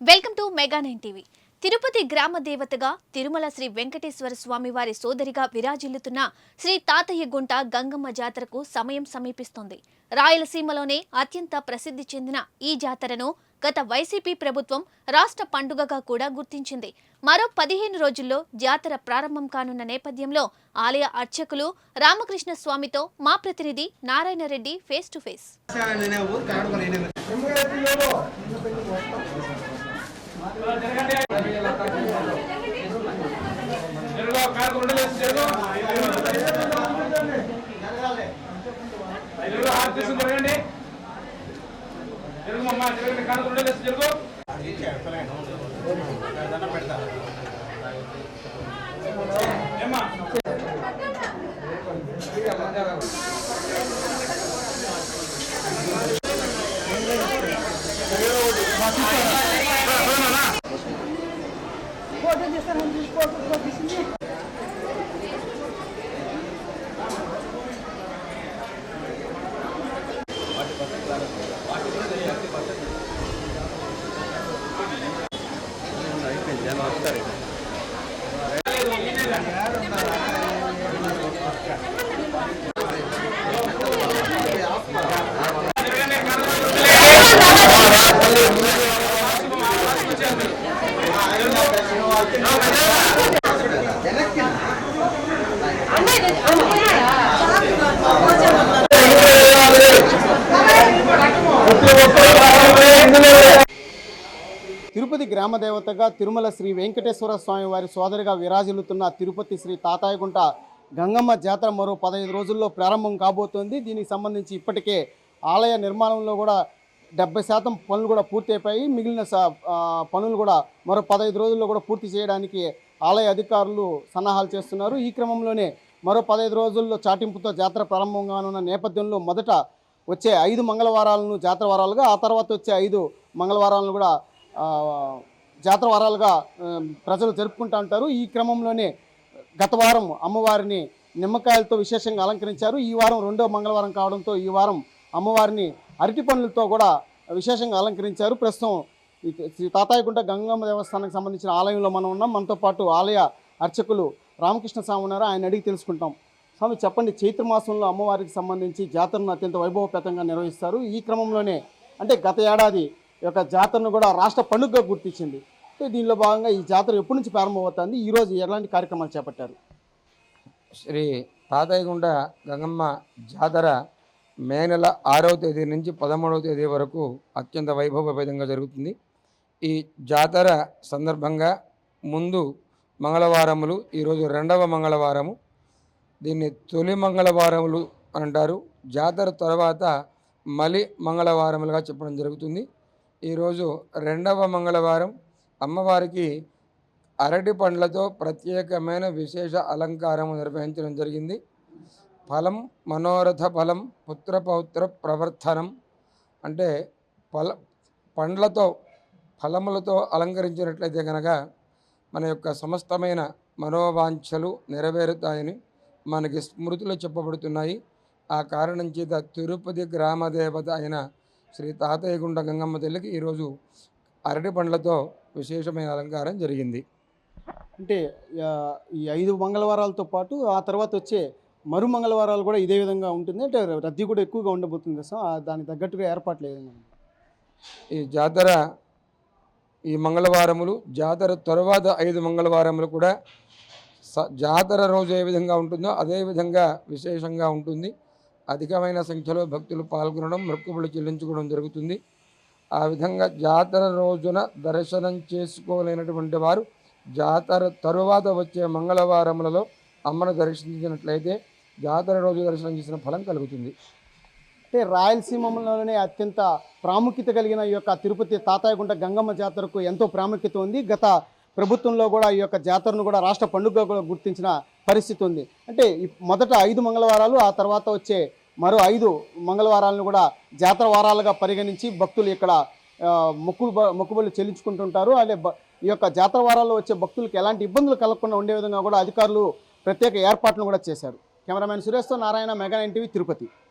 Welcome to Mega nine TV. Tirupati గ్రామ దేవతగా తిరుమల శ్రీ వెంకటేశ్వర స్వామి వారి సోదరిగా విరాజిల్లుతున్న శ్రీ తాతయ్య గుంట గంగమ్మ జాతరకు సమయం సమీపిస్తోంది. రాయలసీమలోనే అత్యంత ప్రసిద్ధి చెందిన ఈ జాతరను గత వైసీపీ ప్రభుత్వం రాష్ట్ర పండుగగా కూడా గుర్తించింది. మరో పదిహేను రోజుల్లో జాతర ప్రారంభం కానున్న నేపథ్యంలో ఆలయ అర్చకులు రామకృష్ణ స్వామితో మా ప్రతినిధి Narayana Reddy face to face. జరగండి జరుగు అమ్మా జరగండి కారు ఉండలేదు జరుగు. జనం వస్తారు Thank you. తిరుపతి గ్రామదేవతగా తిరుమల శ్రీ వెంకటేశ్వర స్వామి వారి సోదరిగా విరాజిల్లుతున్న తిరుపతి శ్రీ తాతాయగుంట గంగమ్మ జాతర మరో పదహైదు రోజుల్లో ప్రారంభం కాబోతోంది. దీనికి సంబంధించి ఇప్పటికే ఆలయ నిర్మాణంలో కూడా డెబ్బై శాతం పనులు కూడా పూర్తి అయిపోయి మిగిలిన స- పనులు కూడా మరో పదహైదు రోజుల్లో కూడా పూర్తి చేయడానికి ఆలయ అధికారులు సన్నాహాలు చేస్తున్నారు. ఈ క్రమంలోనే మరో పదహైదు రోజుల్లో చాటింపుతో జాతర ప్రారంభం కానున్న నేపథ్యంలో మొదట వచ్చే ఐదు మంగళవారాలను జాతర వారాలుగా ఆ తర్వాత వచ్చే ఐదు మంగళవారాలను కూడా జాతర వారాలుగా ప్రజలు జరుపుకుంటూ ఉంటారు. ఈ క్రమంలోనే గత వారం అమ్మవారిని నిమ్మకాయలతో విశేషంగా అలంకరించారు. ఈ వారం రెండో మంగళవారం కావడంతో ఈ వారం అమ్మవారిని అరటి పండ్లతో కూడా విశేషంగా అలంకరించారు. ప్రస్తుతం శ్రీ తాతాయకుంట గంగమ్మ దేవస్థానానికి సంబంధించిన ఆలయంలో మనం ఉన్నాం. మనతో పాటు ఆలయ అర్చకులు రామకృష్ణ స్వామి ఉన్నారు. ఆయన అడిగి తెలుసుకుంటాం. స్వామి చెప్పండి చైత్ర మాసంలో అమ్మవారికి సంబంధించి జాతరను అత్యంత వైభవపేతంగా నిర్వహిస్తారు. ఈ క్రమంలోనే అంటే గత ఏడాది యొక్క జాతరను కూడా రాష్ట్ర పండుగగా గుర్తించింది. దీనిలో భాగంగా ఈ జాతర ఎప్పటి నుంచి ప్రారంభమవుతుంది? ఈరోజు ఎలాంటి కార్యక్రమాలు చేపట్టారు? శ్రీ తాతయ్యగుండ గంగమ్మ జాతర మే నెల ఆరవ తేదీ నుంచి పదమూడవ తేదీ వరకు అత్యంత వైభవపేతంగా జరుగుతుంది. ఈ జాతర సందర్భంగా ముందు మంగళవారములు ఈరోజు రెండవ మంగళవారము. దీన్ని తొలి మంగళవారములు అంటారు. జాతర తర్వాత మలి మంగళవారములుగా చెప్పడం జరుగుతుంది. ఈరోజు రెండవ మంగళవారం. అమ్మవారికి అరటి పండ్లతో ప్రత్యేకమైన విశేష అలంకారము నిర్వహించడం జరిగింది. ఫలం మనోరథ ఫలం పుత్రపౌత్ర ప్రవర్తనం అంటే ఫల పండ్లతో ఫలములతో అలంకరించినట్లయితే కనుక మన యొక్క సమస్తమైన మనోవాంఛలు నెరవేరుతాయని మనకి స్మృతులు చెప్పబడుతున్నాయి. ఆ కారణం చేత తిరుపతి గ్రామదేవత అయిన శ్రీ తాతయ్యగుండ గంగమ్మ తల్లికి ఈరోజు అరటి పండ్లతో విశేషమైన అలంకారం జరిగింది. అంటే ఈ ఐదు మంగళవారాలతో పాటు ఆ తర్వాత వచ్చే మరు మంగళవారాలు కూడా ఇదే విధంగా ఉంటుంది. అంటే రద్దీ కూడా ఎక్కువగా ఉండబోతుంది కదా సార్? ఆ దానికి తగ్గట్టుగా ఏర్పాట్లు? ఈ జాతర ఈ మంగళవారములు జాతర తరువాత ఐదు మంగళవారములు కూడా స- జాతర రోజు ఏ విధంగా ఉంటుందో అదే విధంగా విశేషంగా ఉంటుంది. అధికమైన సంఖ్యలో భక్తులు పాల్గొనడం మొక్కుబడులు చెల్లించుకోవడం జరుగుతుంది. ఆ విధంగా జాతర రోజున దర్శనం చేసుకోలేనటువంటి వారు జాతర తరువాత వచ్చే మంగళవారములలో అమ్మను దర్శించినట్లయితే జాతర రోజు దర్శనం చేసిన ఫలం కలుగుతుంది. అంటే రాయలసీమలోనే అత్యంత ప్రాముఖ్యత కలిగిన ఈ యొక్క తిరుపతి తాతాయగుంట గంగమ్మ జాతరకు ఎంతో ప్రాముఖ్యత ఉంది. గత ప్రభుత్వంలో కూడా ఈ యొక్క జాతరను కూడా రాష్ట్ర పండుగగా కూడా గుర్తించిన పరిస్థితి ఉంది. అంటే మొదట ఐదు మంగళవారాలు ఆ తర్వాత వచ్చే మరో ఐదు మంగళవారాలను కూడా జాతర వారాలుగా పరిగణించి భక్తులు ఇక్కడ ఆ, మొక్కులు చెల్లించుకుంటుంటారు. అదే బ- ఈ యొక్క జాతర వారాల్లో వచ్చే భక్తులకు ఎలాంటి ఇబ్బందులు కలగకుండా ఉండే విధంగా కూడా అధికారులు ప్రత్యేక ఏర్పాట్లను కూడా చేశారు. కెమెరామెన్ సురేష్తో నారాయణ మెగా ఎన్టీవీ తిరుపతి.